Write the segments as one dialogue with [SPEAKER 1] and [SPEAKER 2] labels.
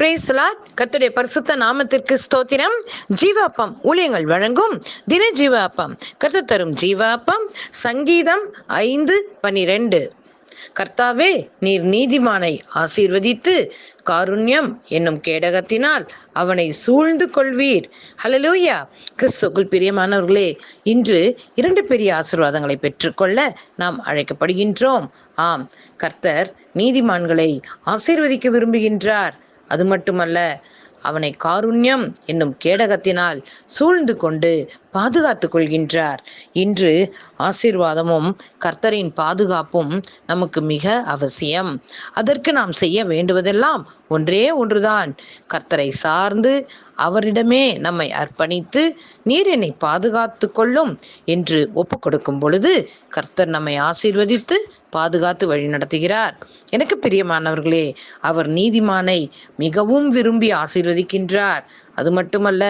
[SPEAKER 1] பிரேசலாட் கத்துடைய பரிசுத்த நாமத்திற்கு ஸ்தோத்திரம். ஜீவாப்பம் ஊழியங்கள் வழங்கும் தின ஜீவாப்பம். கர்த்தர் தரும் ஜீவாப்பம். சங்கீதம் ஐந்து பனிரெண்டு. கர்த்தாவே நீர் நீதிமானை ஆசீர்வதித்து காருண்யம் என்னும் கேடகத்தினால் அவனை சூழ்ந்து கொள்வீர். ஹலலூயா கிறிஸ்துக்குள் பிரியமானவர்களே இன்று இரண்டு பெரிய ஆசீர்வாதங்களை பெற்றுக்கொள்ள நாம் அழைக்கப்படுகின்றோம். ஆம் கர்த்தர் நீதிமான்களை ஆசீர்வதிக்க விரும்புகின்றார். அது மட்டுமல்ல அவனை காருண்யம் என்னும் கேடகத்தினால் சூழ்ந்து கொண்டு பாதுகாத்து கொள்கின்றார். இன்று ஆசீர்வாதமும் கர்த்தரின் பாதுகாப்பும் நமக்கு மிக அவசியம். அதற்கு நாம் செய்ய வேண்டுவதெல்லாம் ஒன்றே ஒன்றுதான். கர்த்தரை சார்ந்து அவரிடமே நம்மை அர்ப்பணித்து நீர் என்னை பாதுகாத்து கொள்ளும் என்று ஒப்பு கொடுக்கும் பொழுது கர்த்தர் நம்மை ஆசீர்வதித்து பாதுகாத்து வழி நடத்துகிறார். எனக்கு பிரியமானவர்களே அவர் நீதிமானை மிகவும் விரும்பி ஆசீர்வதிக்கின்றார். அது மட்டுமல்ல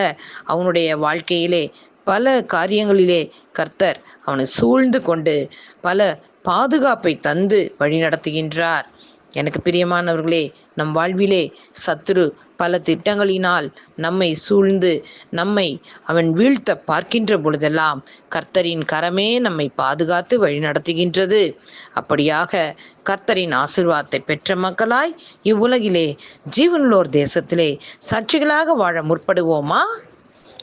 [SPEAKER 1] அவனுடைய வாழ்க்கையிலே பல காரியங்களிலே கர்த்தர் அவனை சூழ்ந்து கொண்டு பல பாதுகாப்பை தந்து வழிநடத்துகின்றார் எனக்கு பிரியமானவர்களே நம் வாழ்விலே சத்துரு பல திட்டங்களினால் நம்மை சூழ்ந்து நம்மை அவன் வீழ்த்த பார்க்கின்ற பொழுதெல்லாம் கர்த்தரின் கரமே நம்மை பாதுகாத்து வழிநடத்துகின்றது அப்படியாக கர்த்தரின் ஆசிர்வாதத்தை பெற்ற மக்களாய் இவ்வுலகிலே ஜீவனுள்ளோர் தேசத்திலே சாட்சிகளாக வாழ முற்படுவோமா?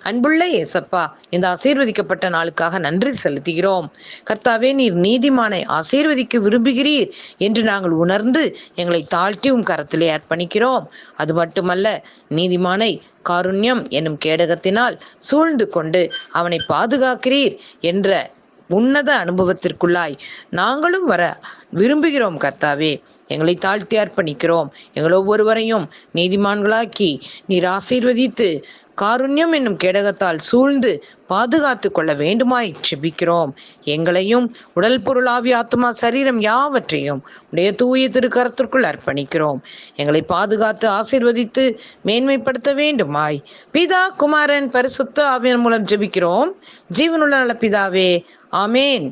[SPEAKER 1] அன்புள்ள ஏசப்பா இந்த ஆசீர்வதிக்கப்பட்ட நாளுக்காக நன்றி செலுத்துகிறோம். கர்த்தாவே நீர் நீதிமானை ஆசீர்வதிக்க விரும்புகிறீர் என்று நாங்கள் உணர்ந்து எங்களை தாழ்த்தி உம் கரத்திலே அர்ப்பணிக்கிறோம். அது மட்டுமல்ல நீதிமானை காருண்யம் என்னும் கேடகத்தினால் சூழ்ந்து கொண்டு அவனை பாதுகாக்கிறீர் என்ற உன்னத அனுபவத்திற்குள்ளாய் நாங்களும் வர விரும்புகிறோம் கர்த்தாவே. எங்களை தாழ்த்தி அர்ப்பணிக்கிறோம். எங்கள் ஒவ்வொருவரையும் நீதிமான்களாக்கி நீர் ஆசீர்வதித்து காருண்யம் என்னும் கேடகத்தால் சூழ்ந்து பாதுகாத்து கொள்ள வேண்டுமாய் செபிக்கிறோம். எங்களையும் உடல் பொருளாவி ஆத்மா சரீரம் யாவற்றையும் உடைய தூய திருக்கரத்திற்குள் அர்ப்பணிக்கிறோம். எங்களை பாதுகாத்து ஆசீர்வதித்து மேன்மைப்படுத்த வேண்டுமாய். பிதா குமாரன் பரிசுத்த ஆவியன் மூலம் ஜெபிக்கிறோம். ஜீவனுள்ள நல பிதாவே ஆமேன்.